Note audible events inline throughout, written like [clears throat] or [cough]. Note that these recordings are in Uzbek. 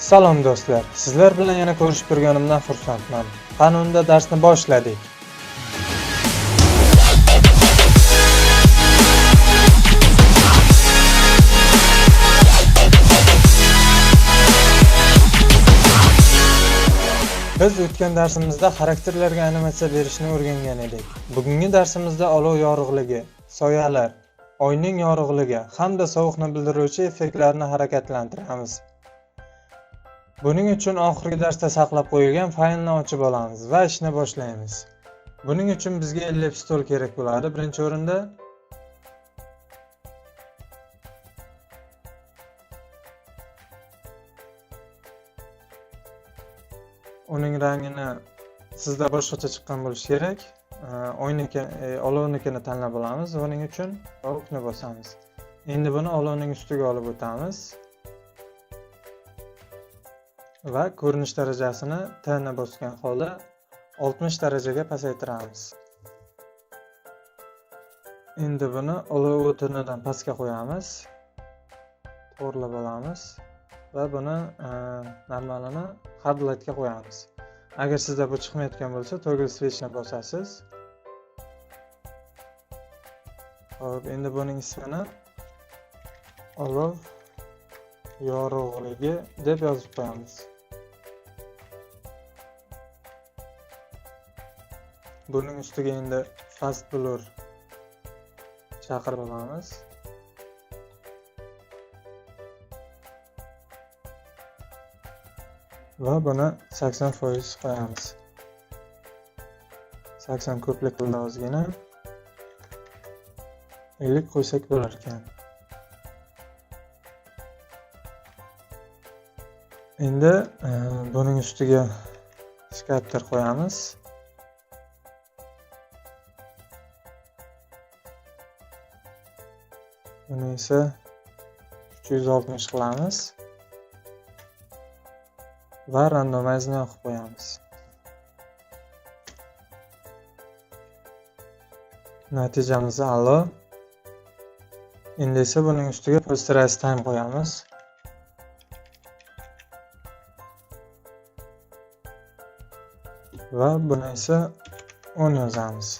Salom do'stlar, sizlar bilan yana ko'rishib turganimdan xursandman. Qani unda darsni boshladik. Biz o'tgan darsimizda xarakterlarga animatsiya berishni o'rgangan edik. Bugungi darsimizda olov yorug'ligi, soyalar, oyning yorug'ligi hamda sovuqni bildiruvchi effektlarni harakatlantiramiz. Buning uchun oxirgi darsda saqlab qo'yilgan faylni ochib olamiz va ishni boshlaymiz. Buning uchun bizga ellipse tool kerak bo'ladi. Birinchi o'rinda uning rangini sizda boshqacha chiqqan bo'lishi kerak. Oyniki, e, olovnikini tanlab olamiz. Buning uchun okni bosamiz. Endi buni olovning ustiga olib o'tamiz. Va ko'rinish darajasini T ni bosgan holda 60 darajaga pasaytiramiz. Endi buni olov o'tinidan pastga qo'yamiz. To'g'rilab olamiz va buni e, normalini hard lightga qo'yamiz. Agar sizda bu chiqmayotgan bo'lsa, toggle switchni bosasiz. Hop, endi buning ismini olov yorug'ligi deb yozib qo'yamiz. Buning ustiga endi fast blur chaqirib olamiz. Va buni 80% qo'yamiz. 80 ko'plik qildi ozgina. 50 qo'ysak bo'lar ekan. Endi buning ustiga skater qo'yamiz. Buni esa 360 qilamiz. va randomize yoqib qo'yamiz. Natijamiz a'lo. Endi esa buning ustiga posterize time qo'yamiz. Va buni esa 10 yozamiz.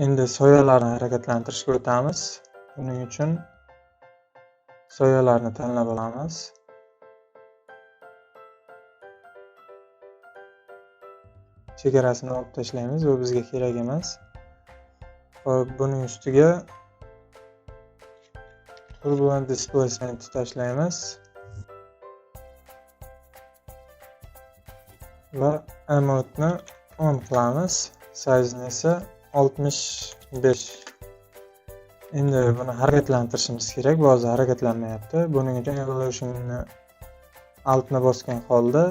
Endi soyalarni harakatlantirishga o'tamiz. Buning uchun soyalarni tanlab olamiz. Chegarasini olib tashlaymiz, bu bizga kerak emas. Hop, buning ustiga turbulent displacement tashlaymiz. Va amountni 10 qilamiz. Size esa oltmish 65 Endi buni harakatlantirishimiz kerak. hozir harakatlanmayapti. Buning uchun evolution'ni altni bosgan holda,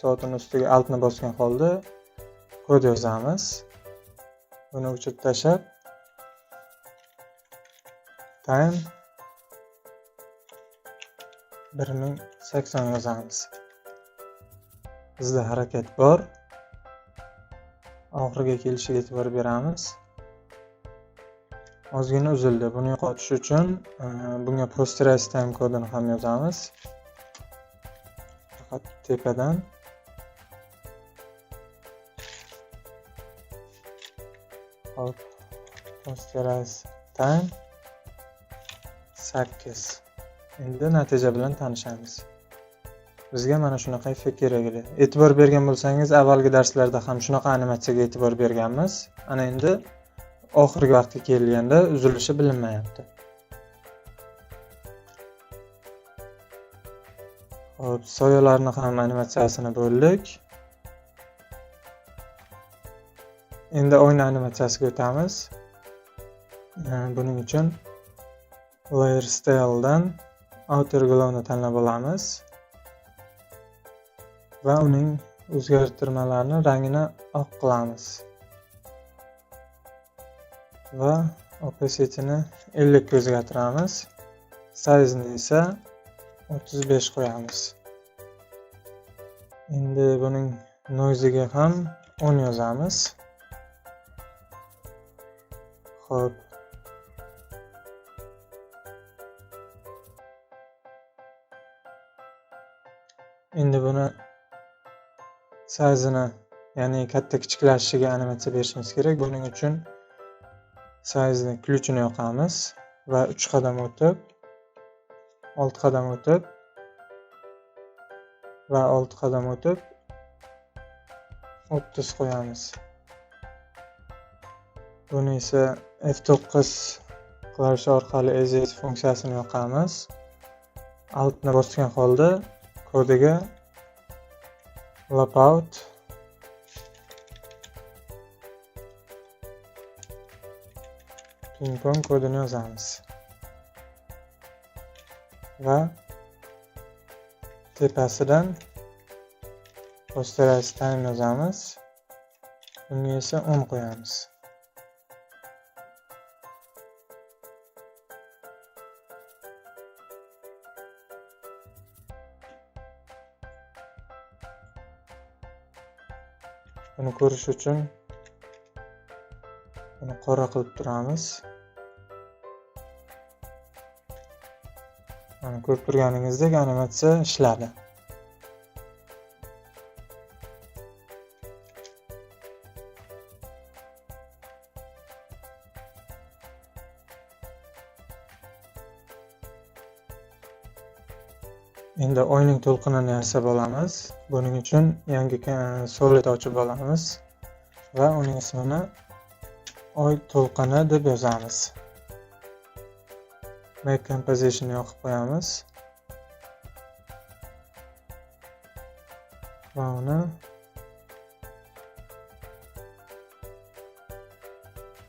soatini ustiga altni bosgan holda kod yozamiz. Buni o'chirib tashlab time 1080 yozamiz. Bizda harakat bor. Oxiriga kelishiga e'tibor beramiz. ozgina uzildi. Buni yo'qotish uchun e, bunga posterize time kodini ham yozamiz. Faqat tepadan hop posterize time 8 endi natija bilan tanishamiz bizga mana shunaqa effekt kerak edi. E'tibor bergan bo'lsangiz avvalgi darslarda ham shunaqa animatsiyaga e'tibor berganmiz. Ana endi oxirgi vaqtga kelganda uzilishi bilinmayapti. Hop soyalarni ham animatsiyasini bo'ldik. Endi oyna animatsiyasiga o'tamiz. Buning uchun layer styledan outer glowni tanlab olamiz. va uning o'zgartirmalarni rangini oq qilamiz. Va opacity ellikka o'zgartiramiz. Size ni esa 35 qo'yamiz. Endi buning noiziga ham 10 yozamiz. Ho'p endi buni sayzini ya'ni katta kichiklashishiga animatsiya berishimiz kerak. Buning uchun sayzni ключini yoqamiz va uch qadam o'tib olti qadam o'tib va olti qadam o'tib o'ttiz qo'yamiz. Buni esa f9 klavish orqali ezit funksiyasini yoqamiz. Altni bosgan holda kodiga lapout ping pong kodini yozamiz va tepasidan posterize time yozamiz bunga esa 10 qo'yamiz buni ko'rish uchun buni qora qilib turamiz. Mana ko'rib turganingizdek animatsiya ishladi. Endi oyning to'lqinini yasab olamiz buning uchun yangi solid ochib olamiz va uning ismini oy to'lqini deb yozamiz make composition yoqib qo'yamiz va uni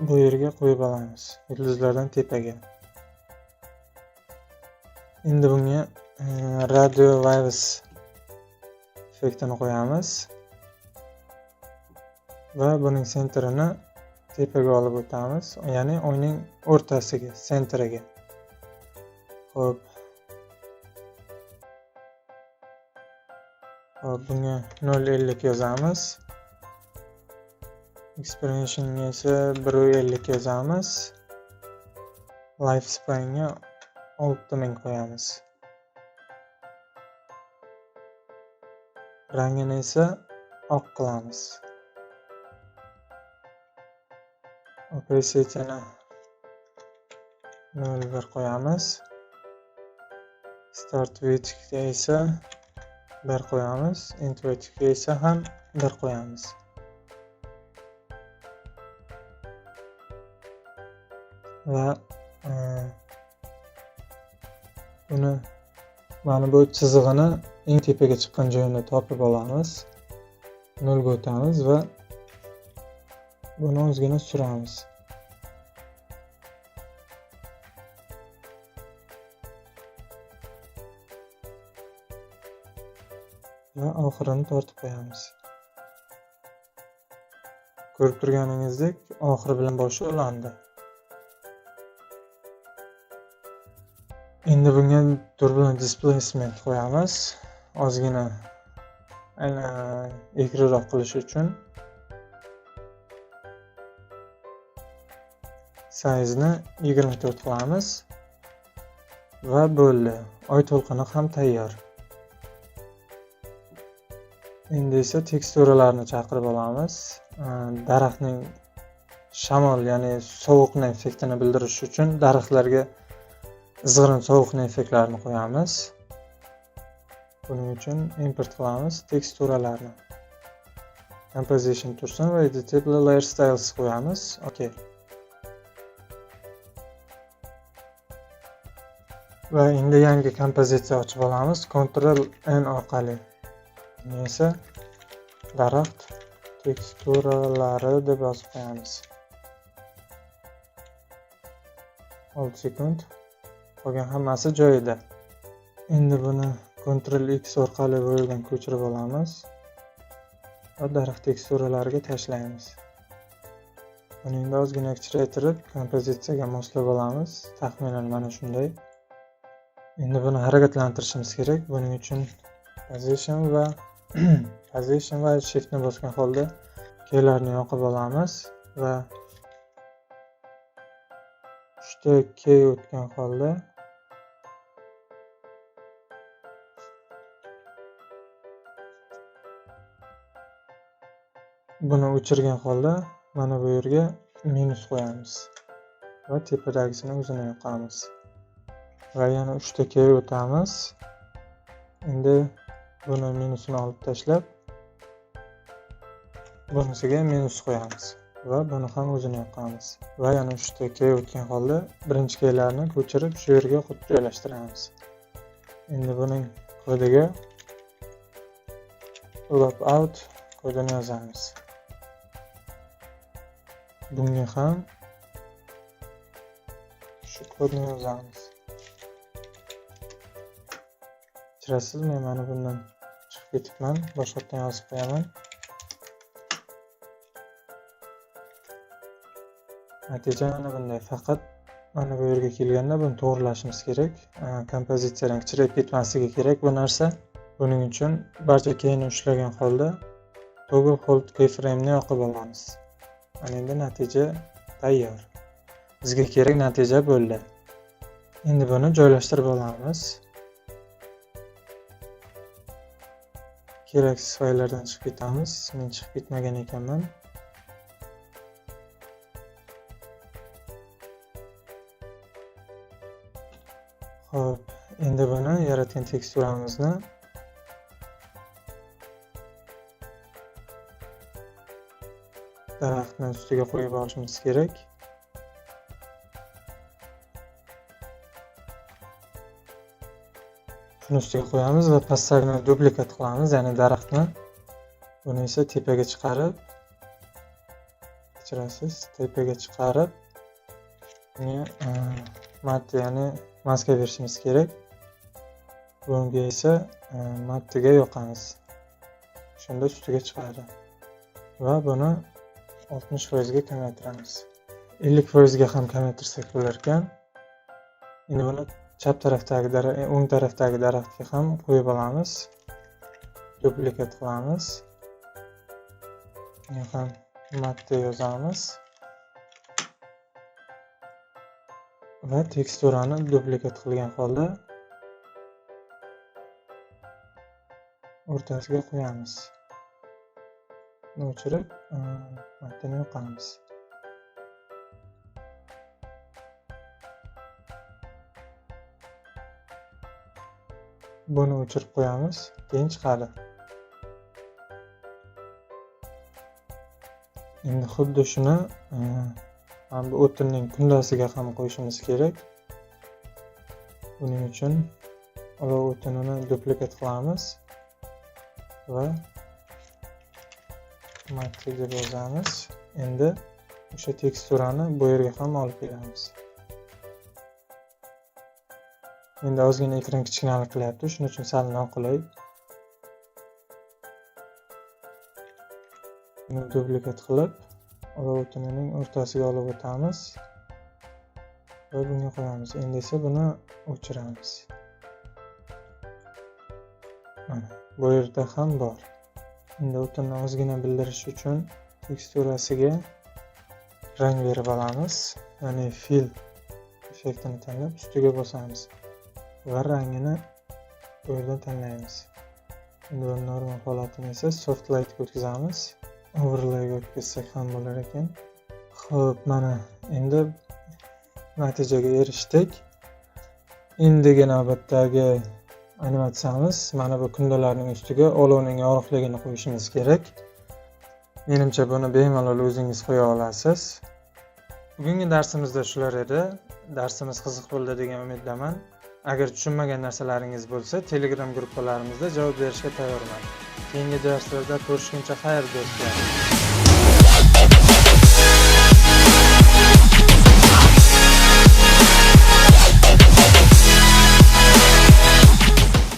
bu yerga qo'yib olamiz yulduzlardan tepaga endi bunga Э, radio virus effektini qo'yamiz. Va buning sentrini tepaga olib o'tamiz. Ya'ni oyning o'rtasiga sentriga ho'p hop bunga nol ellik yozamiz. Expansionga esa bir ellik yozamiz. Life spanga olti ming qo'yamiz. Rangini esa oq qilamiz. Opacitini nol bir qo'yamiz. Start widthga esa bir qo'yamiz. End widthga esa ham bir qo'yamiz. Va e, uni mana bu chizig'ini eng tepaga chiqqan joyini topib olamiz. Nolga o'tamiz va buni ozgina suramiz va oxirini tortib qo'yamiz. Ko'rib turganingizdek oxiri bilan boshi ulandi endi bunga turbulent displacement qo'yamiz. Ozgina egriroq qilish uchun sayzni yigirma to'rt qilamiz va bo'ldi. Oy to'lqini ham tayyor. Endi esa teksturalarni chaqirib olamiz. Daraxtning shamol ya'ni sovuqni effektini bildirish uchun daraxtlarga izg'irin sovuqni effektlarini qo'yamiz. Buning uchun import qilamiz teksturalarni composition tursin va editable layer styles qo'yamiz. Ok. Va endi yangi kompozitsiya ochib olamiz. Ctrl n orqali. Buni esa daraxt teksturalari deb yozib qo'yamiz. 6 sekund. Qolgan hammasi joyida. Endi buni ctrl x orqali bu yerdan ko'chirib olamiz. Va daraxt teksturalariga tashlaymiz. Buni endi ozgina kichraytirib kompozitsiyaga moslab olamiz. Taxminan mana shunday. Endi buni harakatlantirishimiz kerak. Buning uchun position va [clears throat] position va shiftni bosgan holda keylarni yoqib olamiz va uchta key o'tgan holda buni o'chirgan holda mana bu yerga minus qo'yamiz va tepadagisini o'zini yoqamiz. Va yana uchta kelib o'tamiz. Endi buni minusini olib tashlab bunisiga minus qo'yamiz va buni ham o'zini yoqamiz. Va yana uchta kelib o'tgan holda birinchi keylarni ko'chirib shu yerga joylashtiramiz. Endi buning kodiga log out kodini yozamiz. Bunga ham shu kodni yozamiz. Kechirasizmi mana bundan chiqib ketibman boshqatdan yozib qo'yaman. Natija mana bunday faqat mana bu yerga kelganda buni to'g'irlashimiz kerak. Kompozitsiyadan kichrayib ketmasligi kerak bu narsa. Buning uchun barcha keyni ushlagan holda toggle hold keyframeni yoqib olamiz. Endi natija tayyor. Bizga kerak natija bo'ldi. Endi buni joylashtirib olamiz. Keraksiz fayllardan chiqib ketamiz. Men chiqib ketmagan ekanman. Xo'p, endi buni yaratgan teksturamizni daraxtni ustiga qo'yib olishimiz kerak. Shuni ustiga qo'yamiz va pastagini duplikat qilamiz, ya'ni daraxtni. Buni esa tepaga chiqarib kechirasiz, tepaga chiqarib e, mat ya'ni maska berishimiz kerak. Bunga esa e, mattiga yoqamiz. Shunda ustiga chiqadi. Va buni 60% ga kamaytiramiz. 50% ga ham kamaytirsak bo'lar ekan. Endi buni chap tarafdagi e, o'ng tarafdagi daraxtga ham qo'yib olamiz. Duplikat qilamiz. Buni ham matda yozamiz. va teksturani duplikat qilgan holda o'rtasiga qo'yamiz o'chirib matni yoqamiz buni o'chirib qo'yamiz. Keyin chiqadi endi xuddi shuni mana bu o'tinning kundasiga ham qo'yishimiz kerak. Buning uchun olov o'tinini duplikat qilamiz va matri deb yozamiz endi o'sha teksturani bu yerga ham olib kelamiz. Endi ozgina ekran kichkinalik qilyapti. Shuning uchun sal noqulay. Dublikat qilib olov o'tinining o'rtasiga olib o'tamiz va bunga qo'yamiz. Endi esa buni o'chiramiz. Mana bu yerda ham bor. Endi o'tinni ozgina bildirish uchun teksturasiga rang berib olamiz. Ya'ni fil effektini tanlab ustiga bosamiz va rangini bu yerda tanlaymiz. Endi buni normal holatini esa soft lightga o'tkazamiz. Overlayga o'tkazsak ham bo'lar ekan. Ho'p mana endi natijaga erishdik. Endigi navbatdagi animatsiyamiz mana bu kundalarning ustiga olovning yorug'ligini qo'yishimiz kerak. Menimcha buni bemalol o'zingiz qo'ya olasiz. Bugungi darsimizda shular edi. Darsimiz qiziq bo'ldi degan umiddaman. Agar tushunmagan narsalaringiz bo'lsa telegram gruppalarimizda javob berishga tayyorman. Keyingi darslarda ko'rishguncha xayr do'stlar.